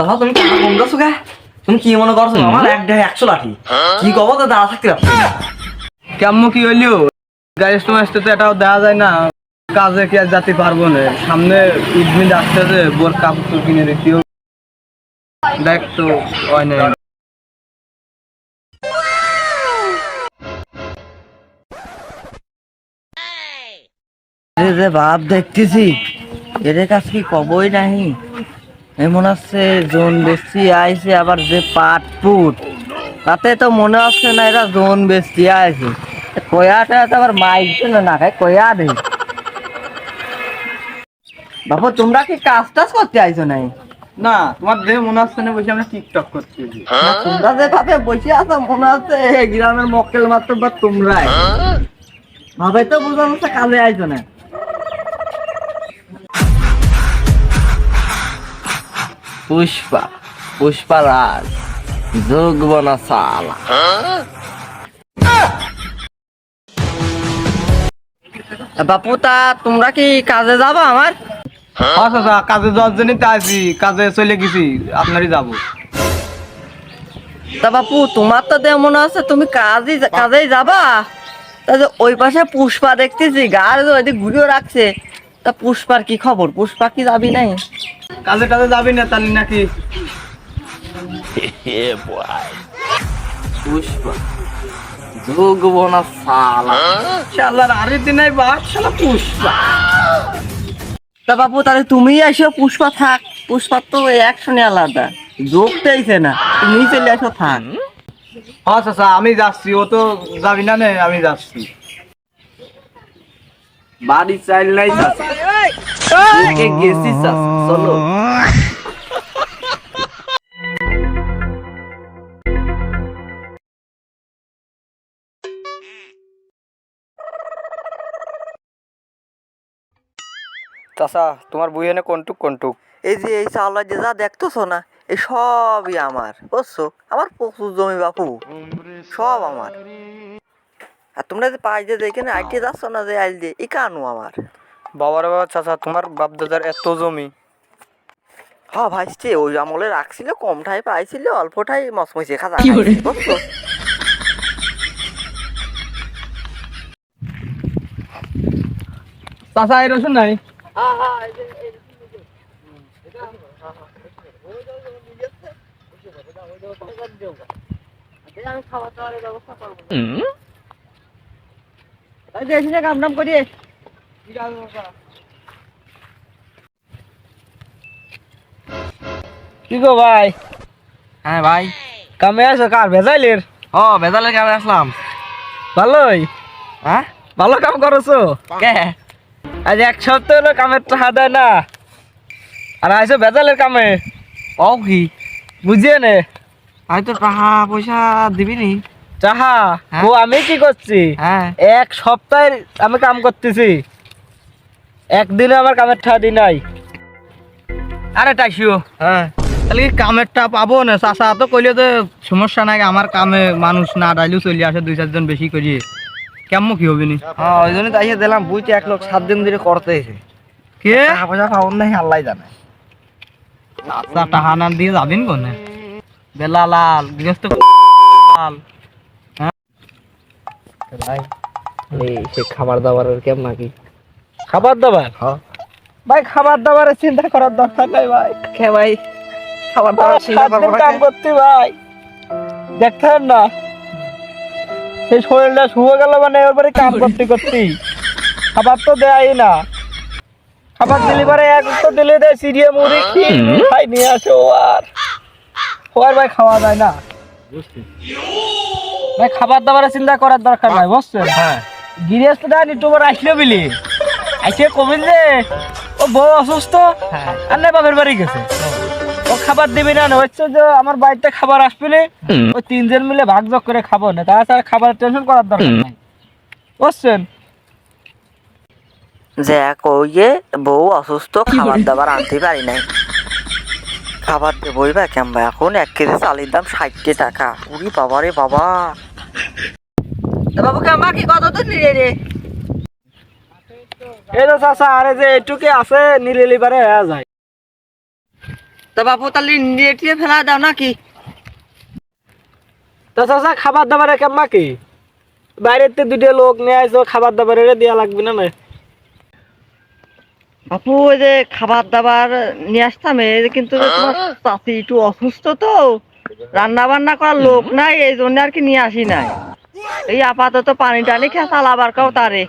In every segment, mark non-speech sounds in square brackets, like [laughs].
তাহলে তুমি টাকা কম কে তুমি কি মনে করছ আমার এক দেড় একশো লাঠি? কি কব তো দাঁড়া থাকতে পারছি? কেমন কি হইল? গাড়ির সময় আসতে তো এটাও দেওয়া যায় না। কাজে কি আর যেতে পারব না? সামনে ঈদ আসতেছে বোর কাপড় কিনে দিতে দেখ তো হয় না যে বাপ দেখতেছি এদের কাছে কি কবই নাহি? এমন হচ্ছে জোন বেশি আইছে আবার যে পাট পুট তাতে তো মনে হচ্ছে না এরা জোন বেশি আইছে। কয়াটা তো আবার মাইক না না খায় কয়া দে। বাবু তোমরা কি কাজ টাজ করতে আইছো নাই? না তোমার দেখে মনে হচ্ছে না বসে আমরা টিকটক করছি তোমরা যে ভাবে বসে আছো মনে হচ্ছে এই গ্রামের মক্কেল মাত্র বা তোমরাই। ভাবে তো বুঝানো কাজে আইছো না। পুষ্পা পুষ্পা রাজ যোগবনা সালা। বাপু তা তোমরা কি কাজে যাব আমার? আচ্ছা কাজে যাওয়ার জন্যই তো আছি কাজে চলে গেছি আপনারই যাব। তা বাপু তোমার তো দেহ মনে আছে তুমি কাজই কাজেই যাবা? তা যে ওই পাশে পুষ্পা দেখতেছি গার ওইদিকে ঘুরেও রাখছে। তা পুষ্পার কি খবর? পুষ্পা কি যাবি নাই? কাজে টাজে যাবি না তাহলে নাকি? [laughs] পুষ্পা যোগবো না সালা শালার আরে দিনাই বাস শালা পুষ্পা। তা বাপু তাহলে তুমি এসো পুষ্পা থাক। পুষ্পা তো একশনে আলাদা। যোগতেইছে না তুমি চলে থাক। আচ্ছা আচ্ছা আমি যাচ্ছি। ও তো যাবি না নে আমি যাচ্ছি। বাড়ি চাইল নাই চাচা। গেছি চলো চাচা, তোমার বই এনে কোনটুক কোনটুক? এই যে, এই চাউলা যে যা দেখতেছো না, এই সবই আমার, বুঝছ? আমার প্রচুর জমি বাপু, সব আমার। আর তোমরা যে পাই যে দেখে না আইটে যাচ্ছ না যে আইল দিয়ে, এই কানু আমার। বাবার বাবা চাচা তোমার বাপ দাদার এত জমি। হ্যাঁ ভাইছে ওই আমলে রাখছিল কমঠাই পাইছিল অল্পঠাই মসমসে খাজা চাচা এই রসুন নাই? কাম নাম করি কি গো ভাই? হ্যাঁ ভাই। কামে আছো কার? ভেজাইলের? ও বেদালের কামে আসলাম। ভালোই? হ্যাঁ? ভালো কাম করছ? কে? আজ এক সপ্তাহ হলো কামের টাকা দেয় না। আর আইসো ভেজালের কামে? ও কি? বুঝিয়ে নে। হয়তো টাকা পয়সা দিবি নি। চাহা হ্যাঁ? ও আমি কি করছি? হ্যাঁ। এক সপ্তাহে আমি কাম করতেছি। একদিনে আমার কামের টাকা দি নাই। আরে টাইসিও। হ্যাঁ। তাহলে কি কামের পাবো না? চাষা তো কইলে সমস্যা নাই আমার কামে মানুষ না ডাইলেও চলে আসে দুই চারজন বেশি করিয়ে কেমন কি হবে নি? হ্যাঁ ওই জন্য দিলাম বুঝতে এক লোক সাত দিন ধরে করতে এসে কে? টাকা পয়সা পাবো নাই আল্লাহ জানে। টাকা না দিয়ে যাবেন কোনে? বেলা লাল গৃহস্থ লাল। ভাই এই সে খাবার দাবারের কেমন নাকি? খাবার দাবার হ্যাঁ। ভাই খাবার দাবারের চিন্তা করার দরকার নাই ভাই। কে ভাই? খাবার দাবার চিন্তা করব কাম করতে ভাই। দেখতেন না? সেই শরীরটা শুয়ে গেল মানে এবারে কাম করতে করতে খাবার তো দেয় না। খাবার দিলে পরে এক তো দিলে দেয় সিরিয়ে মুড়ি কি খাই নিয়ে আসো আর। ও আর ভাই খাওয়া যায় না। ভাই খাবার দাবারের চিন্তা করার দরকার নাই বুঝছেন? হ্যাঁ। গিরিয়াস দেন ইউটিউবার আসলে বিলি। আইসে কবিল যে ও বউ অসুস্থ হ্যাঁ। আর না বাপের বাড়ি গেছে। ও খাবার দিবি না না হচ্ছে যে আমার বাড়িতে খাবার আসবে না ওই তিনজন মিলে ভাগ যোগ করে খাব না। তাছাড়া খাবার টেনশন করার দরকার নাই। বুঝছেন যে কইয়ে বউ অসুস্থ খাবার দাবার আনতে পারি নাই। খাবার দেবই বা? কেমন এখন এক কেজি চালের দাম ষাটটি টাকা। উরি বাবা রে বাবা। বাবু কেমন কি কত তো নিয়ে রে? এই তো চাষা আরে যে আছে নিলে হয়ে যায়। তা বাপু তাহলে নিয়ে টিয়ে ফেলা দাও নাকি তা চাচা খাবার দাবারে কেমন কি? বাইরের থেকে দুটো লোক নিয়ে আসো খাবার দাবারে দেওয়া লাগবে না বাপু ওই যে খাবার দাবার নিয়ে আসতাম এই কিন্তু তোমার চাষি একটু অসুস্থ তো রান্না বান্না করার লোক নাই এই জন্য আর কি নিয়ে আসি নাই। এই আপাতত পানি টানি খেয়ে চালাবার কাও তারে।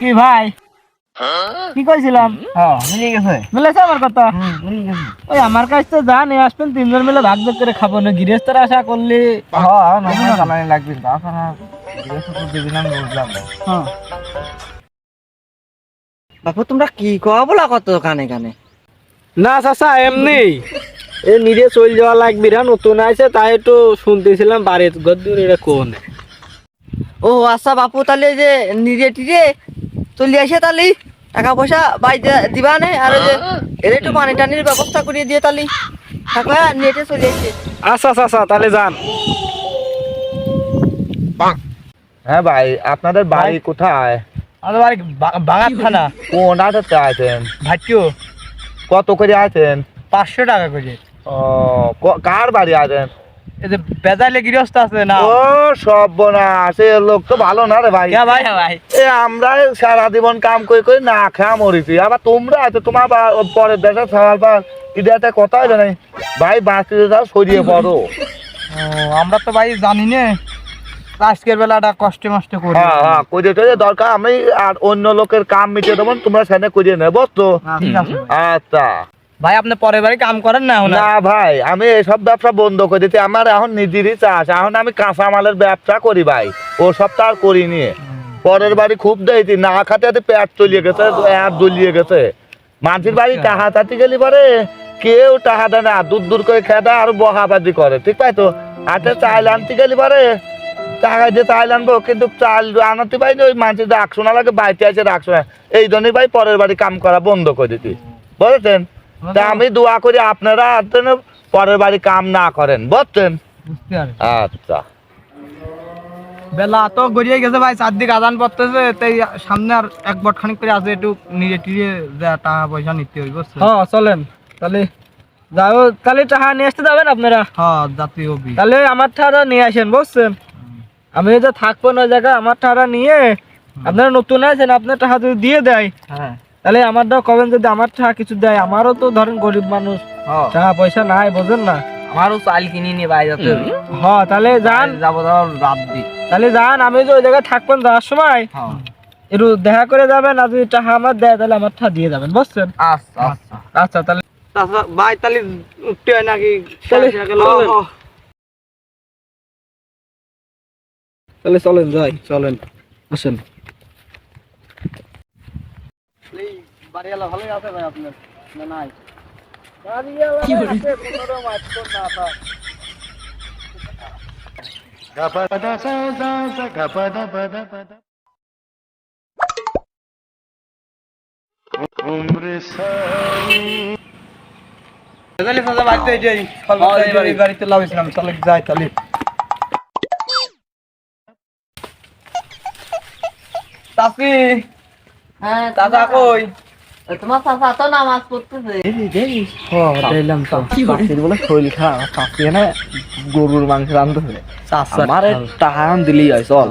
কি ভাই? কি কইছিলাম? হ্যাঁ মিলে গেছে। মিলেছে আমার কথা? ওই আমার কাছ যা নিয়ে আসবেন তিনজন মিলে ভাগ ভাগ করে খাব না গৃহস্থের আশা করলে। জানানি লাগবে বাপু তোমরা কি কওয়া বলা কত কানে কানে? না চাচা এমনি। এ নিজে চল যাওয়া লাগবে রা নতুন আছে তাই একটু শুনতেছিলাম বাড়ির গদ্দুর এটা কোন। ও আচ্ছা বাপু তাহলে যে নিজে টিরে চলে আসে তাহলে। টাকা পয়সা বাইরে দিবা নে আর যে এর একটু পানি টানির ব্যবস্থা করিয়ে দিয়ে তাহলে। থাকবে নেটে চলে আসে। আচ্ছা আচ্ছা আচ্ছা তাহলে যান। হ্যাঁ ভাই আপনাদের বাড়ি কোথায়? আমাদের বাড়ি বাগাত থানা কোন আটাতে আছেন? ভাটিও কত করে আছেন? পাঁচশো টাকা করে। ও কার বাড়ি আছেন? এই যে বেজাইলে গৃহস্থ আছে না? ও সব বোনা লোক তো ভালো না রে ভাই। কে ভাই ভাই। এ আমরা সারা জীবন কাম করে করে না খাওয়া মরিছি। আবার তোমরা আছে তোমার পরের দেশে সওয়াল পাল। এটা একটা কথা হইল নাই ভাই বাঁচতে যাও সরিয়ে পড়ো। আমরা তো ভাই জানি না আজকের বেলাটা কষ্টে মষ্টে করি। হ্যাঁ হ্যাঁ দরকার আমি আর অন্য লোকের কাম মিটিয়ে দেবো তোমরা সেনে করিয়ে নেব তো। আচ্ছা। ভাই আপনি পরের বাড়ি কাম করেন না না ভাই আমি এসব ব্যবসা বন্ধ করে দিতে আমার এখন নিজেরই চাষ। এখন আমি কাঁচা মালের ব্যবসা করি ভাই। ও সব তো আর করিনি। পরের বাড়ি খুব দেয়ছি না খাতে হাতে পেট চলিয়ে গেছে আর দলিয়ে গেছে। মানুষের বাড়ি টাহা তাতে গেলি পারে কেউ টাহা দেয় না। দূর দূর করে খেয়ে দেয় আর বহাবাদি করে ঠিক পাই তো? হাতে চাল আনতে গেলি পরে টাকা দিয়ে চাল আনব কিন্তু চাল আনাতে পারি ওই মানুষের রাখছো না লাগে বাড়িতে আছে রাখছো না এই জন্যই ভাই পরের বাড়ি কাম করা বন্ধ করে দিতি বুঝেছেন? তা আমি দোয়া করি আপনারা যেন পরের বাড়ি কাম না করেন বুঝছেন? আচ্ছা। বেলা তো গড়িয়ে গেছে ভাই চারদিক আদান পড়তেছে তাই সামনে আর এক বট খানিক করে আছে একটু নিজে টিরে টাকা পয়সা নিতে হইব হ্যাঁ চলেন। তাহলে যাও তাহলে টাকা নিয়ে আসতে যাবেন আপনারা? হ্যাঁ তাহলে আমার টাকা নিয়ে আসেন বুঝছেন? আমি যে থাকব না জায়গা আমার টাকা নিয়ে আপনারা নতুন আছেন আপনার টাকা যদি দিয়ে দেয় হ্যাঁ। তাহলে আমারটাও কবেন যদি আমার টাকা কিছু দেয়? আমারও তো ধরেন গরিব মানুষ। টাকা পয়সা নাই বোঝেন না। আমারও চাল কিনে নিয়ে বাইরে যেতে। হবে হ্যাঁ তাহলে যান। যাব যাব রাত দি। তাহলে যান আমি যে ওই জায়গায় থাকবেন যাওয়ার সময় হ্যাঁ। একটু দেখা করে যাবেন আর যদি টাকা আমার দেয় তাহলে আমার টাকা দিয়ে যাবেন বুঝছেন? আচ্ছা আচ্ছা। আচ্ছা তাহলে ভাই তাহলে উঠতে হয় নাকি? তাহলে চলেন যাই চলেন আসেন। বাড়িওয়ালা ভালোই আছে ভাই আপনার? না নাই? বাড়িতে যাই লাগাইছিলাম তাহলে চাষি হ্যাঁ দাদা। কই? তোমার চাচা তো নামাজ পড়তেছে। ও দিলাম বলে শরীর খারাপ চাষি না গরুর মাংস রান্ধতেছে। আমার টাকা দিলেই হয় চল।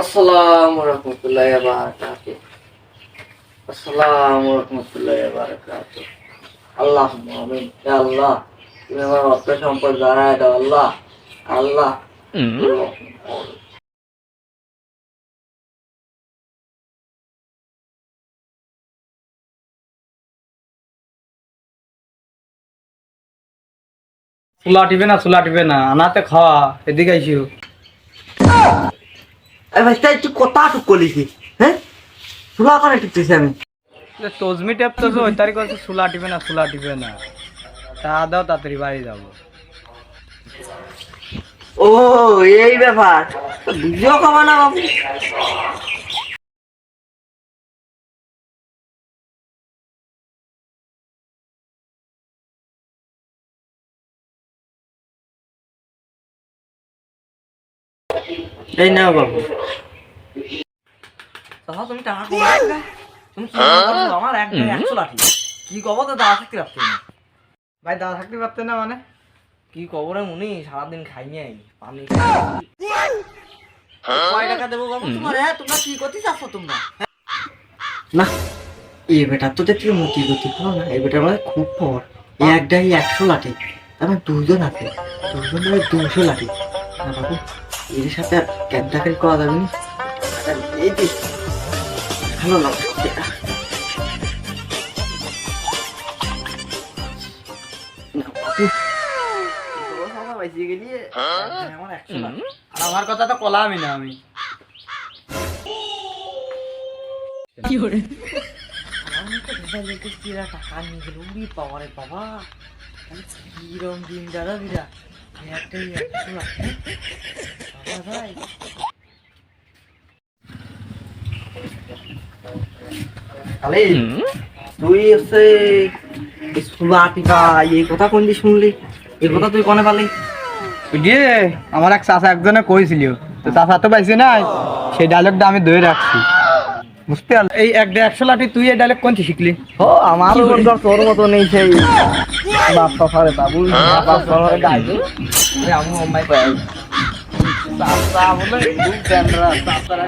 আসসালামু রহমতুল্লাহি ওয়া বারাকাতুহু। আসসালামু রহমতুল্লাহি ওয়া বারাকাতুহু। আল্লাহ আল্লাহ তুমি আমার অর্থ সম্পদ দাও আল্লাহ আল্লাহ। চুলা টিপে না চুলা টিপে না আনাতে খাওয়া এদিকে আইসিও। ভাই তাই তুই কথা কলিছি হ্যাঁ? সুলা করে টিপতেছি আমি? তজমি টেপ তো ওই তারিখ আছে চুলা টিপে না চুলা টিপে না। তা দাও তাড়াতাড়ি বাড়ি যাব। ও এই ব্যাপার। ভিডিও কমা না বাবু? এই নাও বাবু। তুমি টাকা তুমি কি আমার এক ভাই একশো লাঠি? কি কব তো দাদা থাকতে ভাই দাদা থাকতে না মানে? কি মুনি সারাদিন খাই নাই পানি কয় টাকা দেবো বাবু তোমার? হ্যাঁ তোমরা কি করতে চাচ্ছ তোমরা? না এ বেটার তো দেখছি মতি গতি না এ মানে খুব পর একটাই একশো লাঠি আমার দুজন আছে। দুজন মিলে দুশো লাঠি। না বাবু এর সাথে আর ক্যান্টাকারি করা যাবে না। এই যে ভালো লাগছে। গেলি, আমার একশো আর আমার কথা তো কলামই না আমি। আমি তো ভেবে লেগেছি এরা টাকা নিয়ে গেল উড়ি বাবা রে বাবা। কিরম দিন দাদা দিদা একটাই বাবা ভাই। তাহলে তুই হচ্ছে সুলাটি ভাই এই কথা কোন দিয়ে শুনলি? এই কথা তুই কনে পালি আমার এক চাষা একজনে কইছিল তো চাচা তো পাইছে নাই সেই ডায়লগটা আমি ধরে রাখছি। বুঝতে পারলি? এই এক একশো লাঠি তুই এই ডায়লগ কোনটি শিখলি? ও আমার তোর মতো নেই সেই বাবু আমি পাই বলে